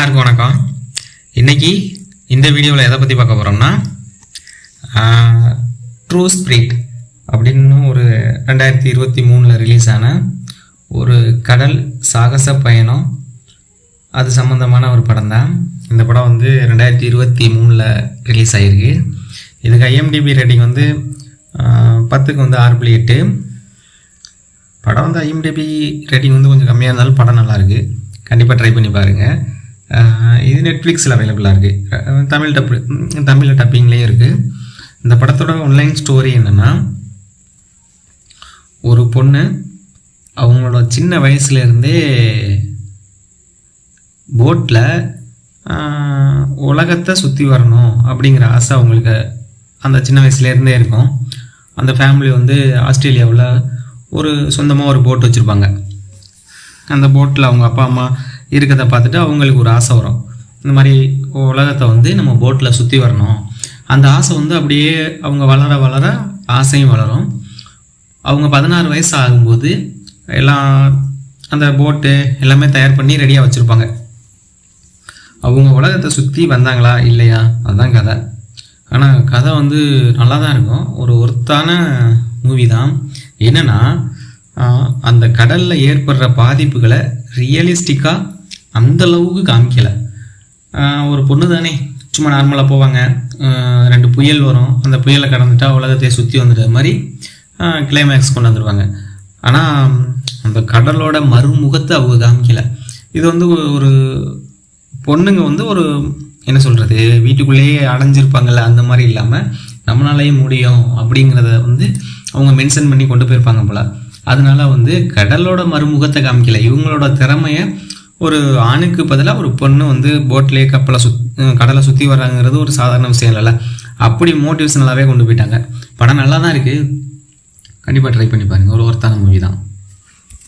எல்லாருக்கும் வணக்கம். இன்னைக்கு இந்த வீடியோவில் எதை பற்றி பார்க்க போகிறோம்னா ட்ரூ ஸ்பிரிட் அப்படின்னு ஒரு ரெண்டாயிரத்தி இருபத்தி மூணில் ரிலீஸ் ஆன ஒரு கடல் சாகச பயணம். அது சம்மந்தமான ஒரு படம் தான். இந்த படம் வந்து ரெண்டாயிரத்தி இருபத்தி மூணில் ரிலீஸ் ஆகிருக்கு இதுக்கு ஐஎம்டிபி ரேட்டிங் வந்து பத்துக்கு வந்து ஆறு புள்ளி எட்டு. படம் வந்து ஐஎம்டிபி ரேட்டிங் வந்து கொஞ்சம் கம்மியாக இருந்தாலும் படம் நல்லாயிருக்கு கண்டிப்பாக ட்ரை பண்ணி பாருங்கள் இது நெட்ஃப்ளிக்ஸில் அவைலபிளாக இருக்குது தமிழ் டப்பு தமிழில் டப்பிங்லேயே இருக்குது இந்த படத்தோட ஒன்லைன் ஸ்டோரி என்னென்னா ஒரு பொண்ணு அவங்களோட சின்ன வயசுலேருந்தே போட்டில் உலகத்தை சுற்றி வரணும் அப்படிங்கிற ஆசை அவங்களுக்கு அந்த சின்ன வயசுலேருந்தே இருக்கும். அந்த ஃபேமிலி வந்து ஆஸ்திரேலியாவில் ஒரு சொந்தமாக ஒரு போட் வச்சுருப்பாங்க. அந்த போட்டில் அவங்க அப்பா அம்மா இருக்கிறத பார்த்துட்டு அவங்களுக்கு ஒரு ஆசை வரும். இந்த மாதிரி உலகத்தை வந்து நம்ம போட்டில் சுற்றி வரணும். அந்த ஆசை வந்து அப்படியே அவங்க வளர வளர ஆசையும் வளரும். அவங்க பதினாறு வயசு ஆகும்போது எல்லாம் அந்த போட்டு எல்லாமே தயார் பண்ணி ரெடியாக வச்சுருப்பாங்க. அவங்க உலகத்தை சுற்றி வந்தாங்களா இல்லையா? அதுதான் கதை. ஆனால் கதை வந்து நல்லா தான் இருக்கும். ஒரு ஒர்த்தான மூவி தான். என்னென்னா அந்த கடலில் ஏற்படுற பாதிப்புகளை ரியலிஸ்டிக்காக அந்த அளவுக்கு காமிக்கலை ஒரு பொண்ணு தானே சும்மா நார்மலாக போவாங்க. ரெண்டு புயல் வரும். அந்த புயலை கடந்துட்டா உலகத்தையே சுற்றி வந்துடுற மாதிரி கிளைமேக்ஸ் கொண்டு வந்துடுவாங்க ஆனால் அந்த கடலோட மறுமுகத்தை அவங்க காமிக்கல. இது வந்து ஒரு பொண்ணுங்க வந்து ஒரு என்ன சொல்கிறது வீட்டுக்குள்ளேயே அடைஞ்சிருப்பாங்கள்ல அந்த மாதிரி இல்லாமல் நம்மளாலேயே முடியும் அப்படிங்கிறத வந்து அவங்க மென்ஷன் பண்ணி கொண்டு போயிருப்பாங்க போல். அதனால வந்து கடலோட மறுமுகத்தை காமிக்கல. இவங்களோட திறமைய ஒரு ஆணுக்கு பதிலாக ஒரு பொண்ணு வந்து போட்லேயே கப்பலை சுத் கடலை சுற்றி வர்றாங்கிறது ஒரு சாதாரண விஷயம் இல்லைல்ல. அப்படி மோட்டிவேஷனலாகவே கொண்டு போயிட்டாங்க. படம் நல்லா தான் இருக்குது கண்டிப்பாக ட்ரை பண்ணி பாருங்கள் ஒரு ஒருத்தான மூவி தான்.